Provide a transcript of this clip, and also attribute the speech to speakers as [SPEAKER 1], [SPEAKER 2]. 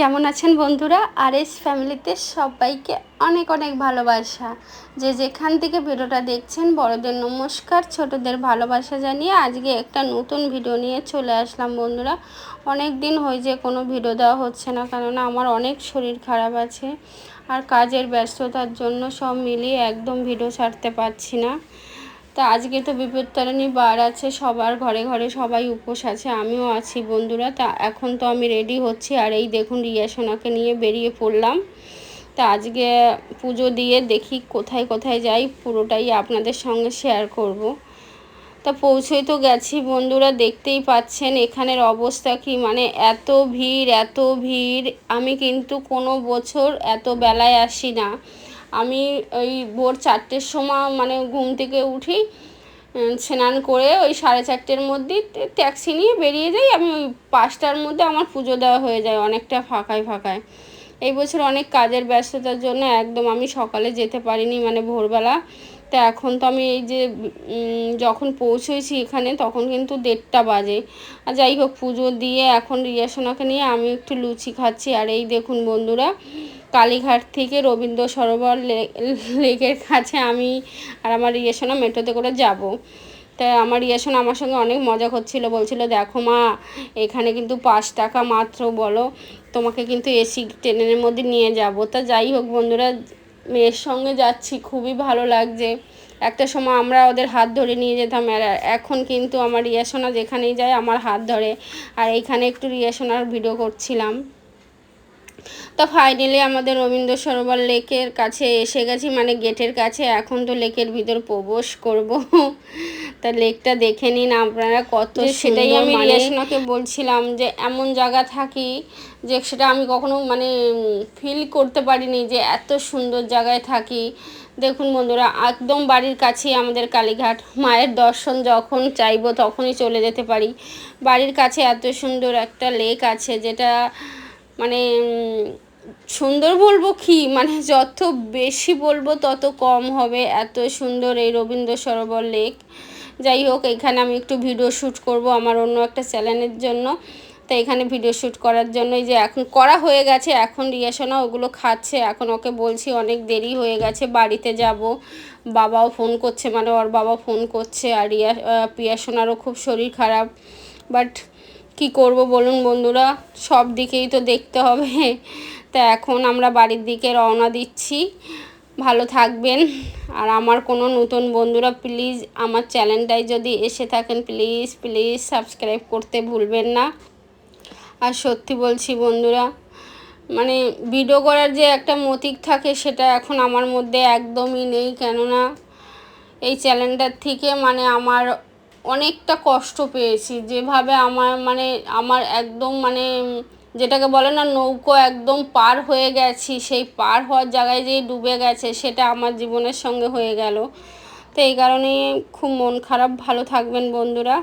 [SPEAKER 1] কেমন আছেন বন্ধুরা? আর এস ফ্যামিলিতে সবাইকে অনেক অনেক ভালোবাসা। যে যেখান থেকে ভিডিওটা দেখছেন, বড়দের নমস্কার, ছোটদের ভালোবাসা জানিয়ে আজকে একটা নতুন ভিডিও নিয়ে চলে আসলাম বন্ধুরা। অনেক দিন হয়ে যে কোনো ভিডিও দেওয়া হচ্ছে না, কেননা আমার অনেক শরীর খারাপ আছে আর কাজের ব্যস্ততার জন্য সব মিলিয়ে একদম ভিডিও ছাড়তে পারছি না। তা আজকে তো বিপত্তারিণী বার আছে, সবার ঘরে ঘরে সবাই উপোস আছে, আমিও আছি বন্ধুরা। তা এখন তো আমি রেডি হচ্ছি, আর এই দেখুন রিয়া সোনাকে নিয়ে বেরিয়ে পড়লাম। তা আজকে পুজো দিয়ে দেখি কোথায় কোথায় যাই, পুরোটাই আপনাদের সঙ্গে শেয়ার করব। তা পৌঁছেই তো গেছি বন্ধুরা, দেখতেই পাচ্ছেন এখানের অবস্থা কি মানে এত ভিড় এত ভিড়, আমি কিন্তু কোনো বছর এত বেলায় আসি না। আমি ওই ভোর চারটের সময় মানে ঘুম থেকে উঠি স্নান করে ওই সাড়ে চারটের মধ্যে ট্যাক্সি নিয়ে বেরিয়ে যাই। আমি ওই পাঁচটার মধ্যে আমার পুজো দেওয়া হয়ে যায় অনেকটা ফাঁকায় ফাঁকায়। এই বছর অনেক কাজের ব্যস্ততার জন্য একদম আমি সকালে যেতে পারিনি মানে ভোরবেলা। তা এখন তো আমি এই যে যখন পৌঁছেছি এখানে তখন কিন্তু দেড়টা বাজে। আর যাই হোক, পুজো দিয়ে এখন রিয়াসোনাকে নিয়ে আমি একটু লুচি খাচ্ছি। আর এই দেখুন বন্ধুরা কালীঘাট থেকে রবীন্দ্র সরোবর লেকের কাছে আমি আর আমার রিয়েশনা মেট্রোতে করে যাব। তাই আমার রিয়েশন আমার সঙ্গে অনেক মজা করছিল, বলছিল, দেখো মা, এখানে কিন্তু পাঁচ টাকা মাত্র বলো, তোমাকে কিন্তু এসি ট্রেনের মধ্যে নিয়ে যাব। তা যাই হোক বন্ধুরা, মেয়ের সঙ্গে যাচ্ছি, খুবই ভালো লাগছে। একটা সময় আমরা ওদের হাত ধরে নিয়ে যেতাম, আর এখন কিন্তু আমার রিয়াসোনা যেখানেই যায় আমার হাত ধরে। আর এইখানে একটু রিয়াসোনার ভিডিও করছিলাম। তো ফাইনালি আমাদের রবীন্দ্র সরোবর লেকের কাছে এসে গেছি মানে গেটের কাছে। এখন তো লেকের ভিতর প্রবেশ করব। তা লেকটা দেখে নিন আপনারা কত সেটাই আমি রিয়াসনাকে বলছিলাম যে এমন জায়গা থাকি যে সেটা আমি কখনো মানে ফিল করতে পারিনি যে এত সুন্দর জায়গায় থাকি। দেখুন বন্ধুরা একদম বাড়ির কাছেই আমাদের কালীঘাট। মায়ের দর্শন যখন চাইব তখনই চলে যেতে পারি। বাড়ির কাছে এত সুন্দর একটা লেক আছে যেটা মানে সুন্দর বলব কি? মানে যত বেশি বলব, তত কম হবে এত সুন্দর এই রবীন্দ্র সরোবর লেক। যাই হোক, এখানে আমি একটু ভিডিও শ্যুট করব আমার অন্য একটা চ্যানেলের জন্য। তো এখানে ভিডিও শ্যুট করার জন্যই যে এখন করা হয়ে গেছে, এখন রিয়াসোনা ওগুলো খাচ্ছে। এখন ওকে বলছি অনেক দেরি হয়ে গেছে, বাড়িতে যাব। বাবাও ফোন করছে মানে ওর বাবা ফোন করছে, আর রিয়া প্রিয়াসোনারও খুব শরীর খারাপ। বাট কি করব বলুন বন্ধুরা? সব দিকেই তো দেখতে হবে। তা এখন আমরা বাড়ির দিকে রওনা দিচ্ছি। ভালো থাকবেন। আর আমার কোনো নতুন বন্ধুরা প্লিজ আমার চ্যানেলটায় যদি এসে থাকেন প্লিজ প্লিজ সাবস্ক্রাইব করতে ভুলবেন না। আর সত্যি বলছি বন্ধুরা মানে ভিডিও করার যে একটা মতিক থাকে, সেটা এখন আমার মধ্যে একদমই নেই। কেননা এই চ্যানেলটার থেকে মানে আমার অনেকটা কষ্ট পেয়েছি। যেভাবে আমার মানে আমার একদম মানে যেটাকে বলে না নৌকো একদম পার হয়ে গেছি, সেই পার হওয়ার জায়গায় যেই ডুবে গেছে সেটা আমার জীবনের সঙ্গে হয়ে গেল। তো এই কারণেই খুব মন খারাপ, ভালো থাকবেন বন্ধুরা।